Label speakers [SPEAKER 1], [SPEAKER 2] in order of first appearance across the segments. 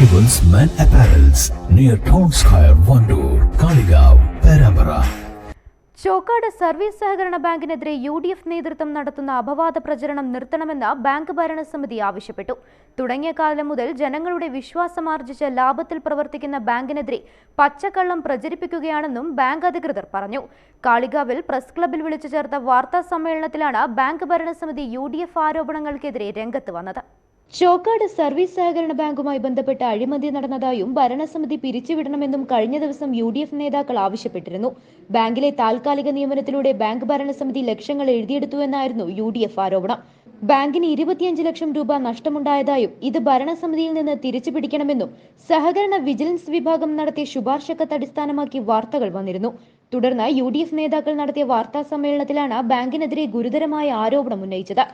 [SPEAKER 1] Arrivals Men Apparels near Town Square, Vandoor, Kaligav, Perambara.
[SPEAKER 2] Chokkad service സഹകരണ ബാങ്കിനെതിരെ U D F നേതൃത്വം നടത്തുന്ന അപവാദ പ്രചരണം നിർത്തണമെന്ന് ബാങ്ക് ഭരണസമിതി ആവശ്യപ്പെട്ടു. തുടങ്ങിയ കാലം മുതൽ ജനങ്ങളുടെ വിശ്വാസമാർജിച്ച് ലാഭത്തിൽ പ്രവർത്തിക്കുന്ന ബാങ്കിനെതിരെ പച്ചക്കള്ളം പ്രചരിപ്പിക്കുകയാണെന്നും ബാങ്ക് അധികൃതർ പറഞ്ഞു. കാളികാവിൽ പ്രസ് ക്ലബിൽ വിളിച്ചു ചേർത്ത വാർത്താ സമ്മേളനത്തിലാണ് ബാങ്ക് ഭരണസമിതി യു ആരോപണങ്ങൾക്കെതിരെ രംഗത്ത് വന്നത്. ചോക്കാട് സർവീസ് സഹകരണ ബാങ്കുമായി ബന്ധപ്പെട്ട അഴിമതി നടന്നതായും ഭരണസമിതി പിരിച്ചുവിടണമെന്നും കഴിഞ്ഞ ദിവസം യു ഡി എഫ് നേതാക്കൾ ആവശ്യപ്പെട്ടിരുന്നു. ബാങ്കിലെ താൽക്കാലിക നിയമനത്തിലൂടെ ബാങ്ക് ഭരണസമിതി ലക്ഷങ്ങൾ എഴുതിയെടുത്തുവെന്നായിരുന്നു യു ഡി എഫ് ആരോപണം. ബാങ്കിന് ഇരുപത്തിയഞ്ച് ലക്ഷം രൂപ നഷ്ടമുണ്ടായതായും ഇത് ഭരണസമിതിയിൽ നിന്ന് തിരിച്ചു പിടിക്കണമെന്നും സഹകരണ വിജിലൻസ് വിഭാഗം നടത്തിയ ശുപാർശക്കത്ത് അടിസ്ഥാനമാക്കി വാർത്തകൾ വന്നിരുന്നു. തുടർന്ന് യു നേതാക്കൾ നടത്തിയ വാർത്താ സമ്മേളനത്തിലാണ് ബാങ്കിനെതിരെ ഗുരുതരമായ ആരോപണം ഉന്നയിച്ചത്.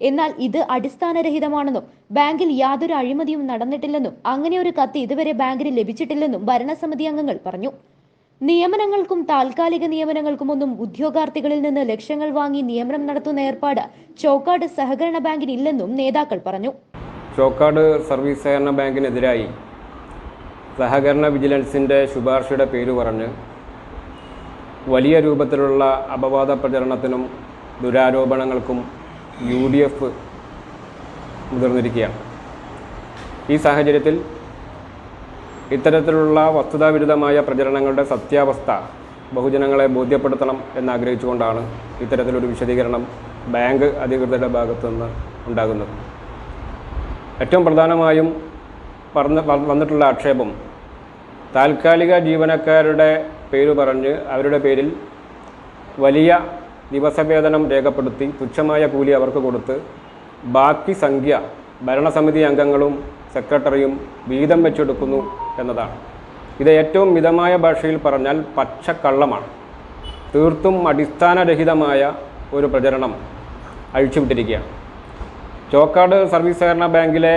[SPEAKER 2] എന്നാൽ ഇത് അടിസ്ഥാനരഹിതമാണെന്നും ബാങ്കിൽ യാതൊരു അഴിമതിയും നടന്നിട്ടില്ലെന്നും അങ്ങനെ ഒരു കത്ത് ഇതുവരെ ബാങ്കിന് ലഭിച്ചിട്ടില്ലെന്നും ഭരണസമിതി അംഗങ്ങൾ പറഞ്ഞു. നിയമനങ്ങൾക്കും താൽക്കാലിക നിയമനങ്ങൾക്കുമൊന്നും ഉദ്യോഗാർത്ഥികളിൽ നിന്ന് ലക്ഷങ്ങൾ വാങ്ങി നിയമനം നടത്തുന്ന ഏർപ്പാട് ചോക്കാട് സഹകരണ ബാങ്കിന് ഇല്ലെന്നും നേതാക്കൾ പറഞ്ഞു.
[SPEAKER 3] ചോക്കാട് സർവീസ് സഹകരണ ബാങ്കിനെതിരായി സഹകരണ വിജിലൻസിന്റെ ശുപാർശയുടെ പേര് പറഞ്ഞ് വലിയ രൂപത്തിലുള്ള അപവാദ പ്രചരണത്തിനും ദുരാരോപണങ്ങൾക്കും യു ഡി എഫ് മുതിർന്നിരിക്കുകയാണ്. ഈ സാഹചര്യത്തിൽ ഇത്തരത്തിലുള്ള വസ്തുതാവിരുദ്ധമായ പ്രചരണങ്ങളുടെ സത്യാവസ്ഥ ബഹുജനങ്ങളെ ബോധ്യപ്പെടുത്തണം എന്നാഗ്രഹിച്ചുകൊണ്ടാണ് ഇത്തരത്തിലൊരു വിശദീകരണം ബാങ്ക് അധികൃതരുടെ ഭാഗത്തു നിന്ന് ഉണ്ടാകുന്നത്. ഏറ്റവും പ്രധാനമായും പറഞ്ഞ വന്നിട്ടുള്ള ആക്ഷേപം താൽക്കാലിക ജീവനക്കാരുടെ പേര് പറഞ്ഞ് അവരുടെ പേരിൽ വലിയ ദിവസവേതനം രേഖപ്പെടുത്തി തുച്ഛമായ കൂലി അവർക്ക് കൊടുത്ത് ബാക്കി സംഖ്യ ഭരണസമിതി അംഗങ്ങളും സെക്രട്ടറിയും വീതം വെച്ചെടുക്കുന്നു എന്നതാണ്. ഇത് ഏറ്റവും മിതമായ ഭാഷയിൽ പറഞ്ഞാൽ പച്ചക്കള്ളമാണ്. തീർത്തും അടിസ്ഥാനരഹിതമായ ഒരു പ്രചരണം അഴിച്ചുവിട്ടിരിക്കുകയാണ്. ചോക്കാട് സർവീസ് സഹകരണ ബാങ്കിലെ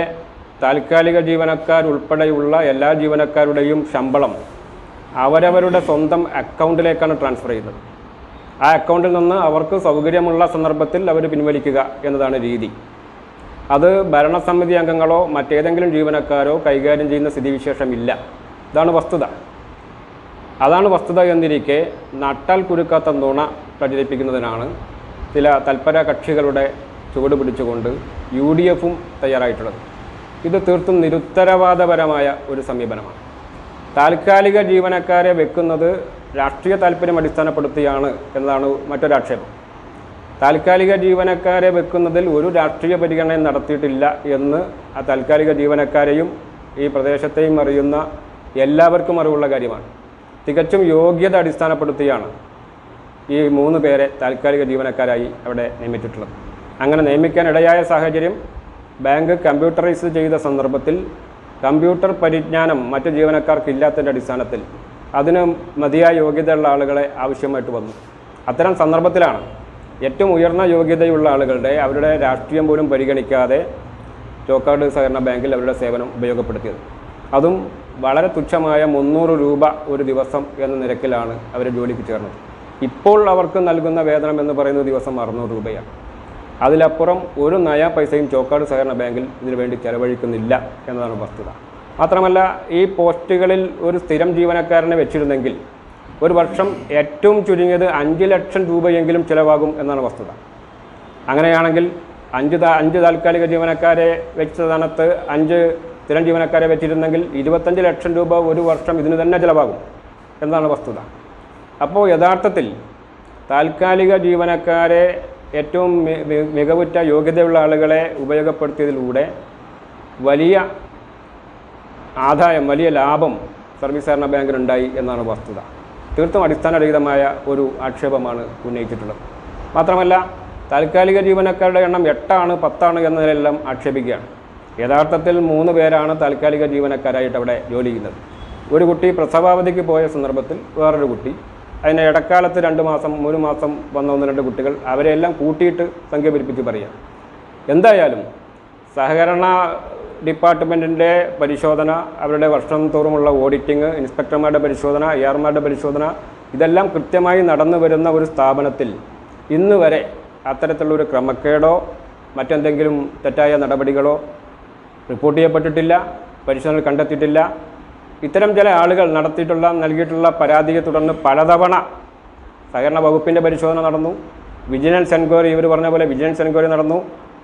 [SPEAKER 3] താൽക്കാലിക ജീവനക്കാരുൾപ്പെടെയുള്ള എല്ലാ ജീവനക്കാരുടെയും ശമ്പളം അവരവരുടെ സ്വന്തം അക്കൗണ്ടിലേക്കാണ് ട്രാൻസ്ഫർ ചെയ്യുന്നത്. ആ അക്കൗണ്ടിൽ നിന്ന് അവർക്ക് സൗകര്യമുള്ള സന്ദർഭത്തിൽ അവർ പിൻവലിക്കുക എന്നതാണ് രീതി. അത് ഭരണസമിതി അംഗങ്ങളോ മറ്റേതെങ്കിലും ജീവനക്കാരോ കൈകാര്യം ചെയ്യുന്ന സ്ഥിതിവിശേഷമില്ല. ഇതാണ് വസ്തുത. അതാണ് വസ്തുത എന്നിരിക്കെ നട്ടാൽ കുരുക്കാത്ത നുണ പ്രചരിപ്പിക്കുന്നതിനാണ് ചില തൽപര കക്ഷികളുടെ ചുവട് പിടിച്ചുകൊണ്ട് യു ഡി എഫും തയ്യാറായിട്ടുള്ളത്. ഇത് തീർത്തും നിരുത്തരവാദപരമായ ഒരു സമീപനമാണ്. താൽക്കാലിക ജീവനക്കാരെ വെക്കുന്നത് രാഷ്ട്രീയ താല്പര്യം അടിസ്ഥാനപ്പെടുത്തിയാണ് എന്നതാണ് മറ്റൊരാക്ഷേപം താൽക്കാലിക ജീവനക്കാരെ വെക്കുന്നതിൽ ഒരു രാഷ്ട്രീയ പരിഗണനയും നടത്തിയിട്ടില്ല എന്ന് ആ താൽക്കാലിക ജീവനക്കാരെയും ഈ പ്രദേശത്തെയും അറിയുന്ന എല്ലാവർക്കും അറിവുള്ള കാര്യമാണ്. തികച്ചും യോഗ്യത അടിസ്ഥാനപ്പെടുത്തിയാണ് ഈ മൂന്ന് പേരെ താൽക്കാലിക ജീവനക്കാരായി അവിടെ നിയമിച്ചിട്ടുള്ളത്. അങ്ങനെ നിയമിക്കാൻ ഇടയായ സാഹചര്യം ബാങ്ക് കമ്പ്യൂട്ടറൈസ് ചെയ്ത സന്ദർഭത്തിൽ കമ്പ്യൂട്ടർ പരിജ്ഞാനം മറ്റ് ജീവനക്കാർക്ക് ഇല്ലാത്തതിന്റെ അടിസ്ഥാനത്തിൽ അതിന് മതിയായ യോഗ്യതയുള്ള ആളുകളെ ആവശ്യമായിട്ട് വന്നു. അത്തരം സന്ദർഭത്തിലാണ് ഏറ്റവും ഉയർന്ന യോഗ്യതയുള്ള ആളുകളുടെ അവരുടെ രാഷ്ട്രീയം പോലും പരിഗണിക്കാതെ ചോക്കാട് സഹകരണ ബാങ്കിൽ അവരുടെ സേവനം ഉപയോഗപ്പെടുത്തിയത്. അതും വളരെ തുച്ഛമായ മുന്നൂറ് രൂപ ഒരു ദിവസം എന്ന നിരക്കിലാണ് അവർ ജോലിക്ക് ചേർന്നത്. ഇപ്പോൾ അവർക്ക് നൽകുന്ന വേതനം എന്ന് പറയുന്ന ദിവസം അറുന്നൂറ് രൂപയാണ്. അതിലപ്പുറം ഒരു നയ പൈസയും ചോക്കാട് സഹകരണ ബാങ്കിൽ ഇതിനു വേണ്ടി ചെലവഴിക്കുന്നില്ല എന്നതാണ് വസ്തുത. മാത്രമല്ല ഈ പോസ്റ്റുകളിൽ ഒരു സ്ഥിരം ജീവനക്കാരനെ വെച്ചിരുന്നെങ്കിൽ ഒരു വർഷം ഏറ്റവും ചുരുങ്ങിയത് അഞ്ച് ലക്ഷം രൂപയെങ്കിലും ചിലവാകും എന്നാണ് വസ്തുത. അങ്ങനെയാണെങ്കിൽ അഞ്ച് അഞ്ച് താൽക്കാലിക ജീവനക്കാരെ വെച്ച സ്ഥാനത്ത് അഞ്ച് സ്ഥിരം ജീവനക്കാരെ വെച്ചിരുന്നെങ്കിൽ ഇരുപത്തഞ്ച് ലക്ഷം രൂപ ഒരു വർഷം ഇതിന് തന്നെ ചിലവാകും എന്നാണ് വസ്തുത. അപ്പോൾ യഥാർത്ഥത്തിൽ താൽക്കാലിക ജീവനക്കാരെ ഏറ്റവും മികവുറ്റ യോഗ്യതയുള്ള ആളുകളെ ഉപയോഗപ്പെടുത്തിയതിലൂടെ വലിയ ആദായം വലിയ ലാഭം സർവീസ് സഹകരണ ബാങ്കിനുണ്ടായി എന്നാണ് വസ്തുത. തീർത്തും അടിസ്ഥാനരഹിതമായ ഒരു ആക്ഷേപമാണ് ഉന്നയിച്ചിട്ടുള്ളത്. മാത്രമല്ല താൽക്കാലിക ജീവനക്കാരുടെ എണ്ണം എട്ടാണ് പത്താണ് എന്നതിലെല്ലാം ആക്ഷേപിക്കുകയാണ്. യഥാർത്ഥത്തിൽ മൂന്ന് പേരാണ് താൽക്കാലിക ജീവനക്കാരായിട്ട് അവിടെ ജോലി ചെയ്യുന്നത്. ഒരു കുട്ടി പ്രസവാവധിക്ക് പോയ സന്ദർഭത്തിൽ വേറൊരു കുട്ടി അതിന് ഇടക്കാലത്ത് രണ്ട് മാസം ഒരു മാസം വന്ന ഒന്ന് രണ്ട് കുട്ടികൾ അവരെല്ലാം കൂട്ടിയിട്ട് സംഖ്യ പിരിപ്പിച്ച് പറയാം. എന്തായാലും സഹകരണ ഡിപ്പാർട്ട്മെന്റിന്റെ പരിശോധന അവരുടെ വർഷം തോറുമുള്ള ഓഡിറ്റിങ് ഇൻസ്പെക്ടർമാരുടെ പരിശോധന എ ആർമാരുടെ പരിശോധന ഇതെല്ലാം കൃത്യമായി നടന്നു വരുന്ന ഒരു സ്ഥാപനത്തിൽ ഇന്ന് വരെ അത്തരത്തിലുള്ളൊരു ക്രമക്കേടോ മറ്റെന്തെങ്കിലും തെറ്റായ നടപടികളോ റിപ്പോർട്ട് ചെയ്യപ്പെട്ടിട്ടില്ല പരിശോധന കണ്ടെത്തിയിട്ടില്ല ഇത്തരം ചില ആളുകൾ നടത്തിയിട്ടുള്ള നൽകിയിട്ടുള്ള പരാതിയെ തുടർന്ന് പലതവണ സഹകരണ വകുപ്പിന്റെ പരിശോധന നടന്നു. വിജിലൻസ് എൻക്വയറി ഇവർ പറഞ്ഞ പോലെ വിജിലൻസ് എൻക്വയറി നടന്നു.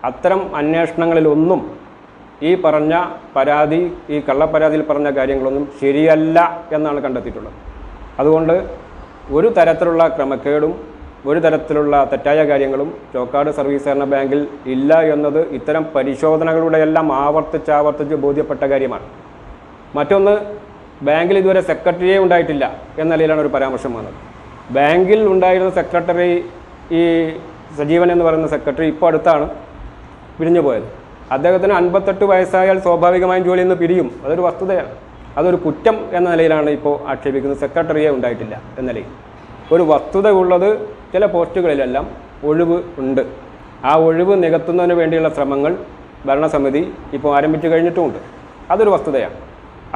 [SPEAKER 3] അത്തരം അന്വേഷണങ്ങളിലൊന്നും ഈ പറഞ്ഞ പരാതി ഈ കള്ളപ്പരാതിയിൽ പറഞ്ഞ കാര്യങ്ങളൊന്നും ശരിയല്ല എന്നാണ് കണ്ടെത്തിയിട്ടുള്ളത്. അതുകൊണ്ട് ഒരു തരത്തിലുള്ള ക്രമക്കേടും ഒരു തരത്തിലുള്ള തെറ്റായ കാര്യങ്ങളും ചോക്കാട് സർവീസ് സഹകരണ ബാങ്കിൽ ഇല്ല എന്നത് ഇത്തരം പരിശോധനകളുടെ എല്ലാം ആവർത്തിച്ച് ആവർത്തിച്ച് ബോധ്യപ്പെട്ട കാര്യമാണ്. മറ്റൊന്ന് ബാങ്കിൽ ഇതുവരെ സെക്രട്ടറിയെ ഉണ്ടായിട്ടില്ല എന്ന നിലയിലാണ് ഒരു പരാമർശം വന്നത്. ബാങ്കിൽ ഉണ്ടായിരുന്ന സെക്രട്ടറി ഈ സജീവൻ എന്ന് പറയുന്ന സെക്രട്ടറി ഇപ്പോൾ അടുത്താണ് പിരിഞ്ഞു പോയത്. അദ്ദേഹത്തിന് അൻപത്തെട്ട് വയസ്സായാൽ സ്വാഭാവികമായും ജോലിയിൽ നിന്ന് പിരിയും. അതൊരു വസ്തുതയാണ്. അതൊരു കുറ്റം എന്ന നിലയിലാണ് ഇപ്പോൾ ആക്ഷേപിക്കുന്നത്. സെക്രട്ടറിയെ ഉണ്ടായിട്ടില്ല എന്ന നിലയിൽ. ഒരു വസ്തുത ഉള്ളത് ചില പോസ്റ്റുകളിലെല്ലാം ഒഴിവ് ഉണ്ട്. ആ ഒഴിവ് നികത്തുന്നതിന് വേണ്ടിയുള്ള ശ്രമങ്ങൾ ഭരണസമിതി ഇപ്പോൾ ആരംഭിച്ചു കഴിഞ്ഞിട്ടുമുണ്ട്. അതൊരു വസ്തുതയാണ്.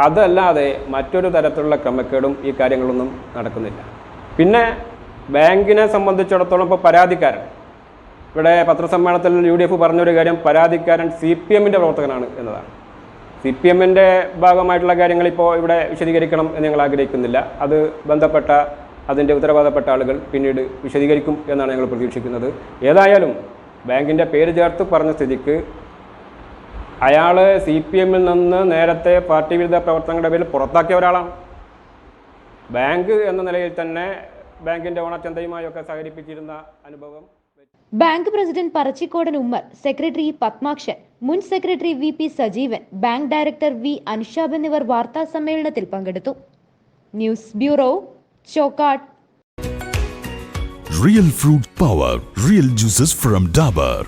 [SPEAKER 3] അതല്ലാതെ മറ്റൊരു തരത്തിലുള്ള ക്രമക്കേടും ഈ കാര്യങ്ങളൊന്നും നടക്കുന്നില്ല. പിന്നെ ബാങ്കിനെ സംബന്ധിച്ചിടത്തോളം ഇപ്പോൾ പരാതിക്കാരൻ ഇവിടെ പത്രസമ്മേളനത്തിൽ യു ഡി എഫ് പറഞ്ഞൊരു കാര്യം പരാതിക്കാരൻ സി പി എമ്മിന്റെ പ്രവർത്തകനാണ് എന്നതാണ്. സി പി എമ്മിന്റെ ഭാഗമായിട്ടുള്ള കാര്യങ്ങൾ ഇപ്പോൾ ഇവിടെ വിശദീകരിക്കണം എന്ന് ഞങ്ങൾ ആഗ്രഹിക്കുന്നില്ല. അത് ബന്ധപ്പെട്ട അതിന്റെ ഉത്തരവാദപ്പെട്ട ആളുകൾ പിന്നീട് വിശദീകരിക്കും എന്നാണ് ഞങ്ങൾ പ്രതീക്ഷിക്കുന്നത്. ഏതായാലും ബാങ്കിന്റെ പേര് ചേർത്ത് പറഞ്ഞ സ്ഥിതിക്ക് അയാൾ സി പി എമ്മിൽ നിന്ന് നേരത്തെ പാർട്ടി വിരുദ്ധ പ്രവർത്തനങ്ങളുടെ പേരിൽ പുറത്താക്കിയ ഒരാളാണ്. ബാങ്ക് എന്ന നിലയിൽ തന്നെ ബാങ്കിന്റെ ഓണച്ചന്തയുമായൊക്കെ സഹകരിപ്പിച്ചിരുന്ന അനുഭവം
[SPEAKER 2] bank president Parachikkodan Ummer secretary Padmakshan മുൻ secretary V P Sajeevan bank director V Anushab എന്നിവർ വാർത്താ സമ്മേളനത്തിൽ പങ്കെടുത്തു. News bureau Chokkad
[SPEAKER 1] real fruit power real juices from Dabur.